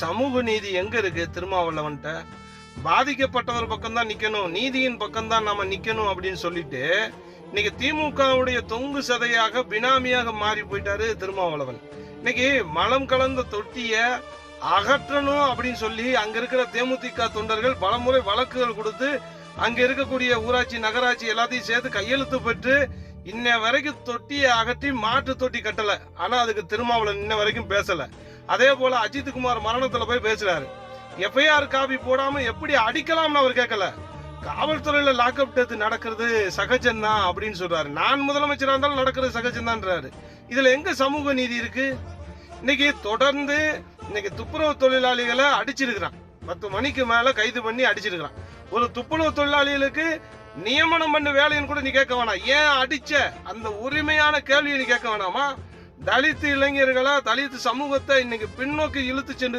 சமூக நீதி எங்க இருக்கு திருமாவளவன்ட்ட? பாதிக்கப்பட்டவர் பக்கம் தான் நிக்கணும் நீதியின் பக்கம் தான் நாம நிக்கணும் அப்படின்னு சொல்லிட்டு இன்னைக்கு திமுகவுடைய தொங்கு சதையாக பினாமியாக மாறி போயிட்டாரு திருமாவளவன். இன்னைக்கு மலம் கலந்த தொட்டிய அகற்றணும் அப்படின்னு சொல்லி அங்க இருக்கிற தேமுதிக தொண்டர்கள் பலமுறை வழக்குகள் கொடுத்து அங்க இருக்கக்கூடிய ஊராட்சி நகராட்சி எல்லாத்தையும் சேர்த்து கையெழுத்து பெற்று இன்ன வரைக்கும் தொட்டியை அகற்றி மாட்டு தொட்டி கட்டல. ஆனா அதுக்கு திருமாவளவன் இன்ன வரைக்கும் பேசல. அதே போல அஜித் குமார் மரணத்துல போய் பேசுறாரு. எஃப்ஐஆர் காப்பி போடாம எப்படி அடிக்கலாம்னு அவர் கேட்கல. காவல்துறையில லாக்அப் டெத் நடக்கிறது சகஜம்தான் அப்படின்னு சொல்றாரு. நான் முதலமைச்சரா இருந்தாலும் நடக்கிறது சகஜம்தான்றாரு. இதுல எங்க சமூக நீதி இருக்கு? இன்னைக்கு தொடர்ந்து இன்னைக்கு துப்புரவு தொழிலாளிகளை அடிச்சிருக்கிறான். பத்து மணிக்கு மேல கைது பண்ணி அடிச்சிருக்கிறான். ஒரு துப்புரவு தொழிலாளிகளுக்கு நியமனம் பண்ண வேலைன்னு கூட நீ கேட்க வேணாம். ஏன் அடிச்ச? அந்த உரிமையான கேள்வியை நீ கேட்க வேணாமா? தலித் இளைஞர்களா தலித் சமூகத்தை இன்னைக்கு பின்னோக்கி இழுத்து சென்று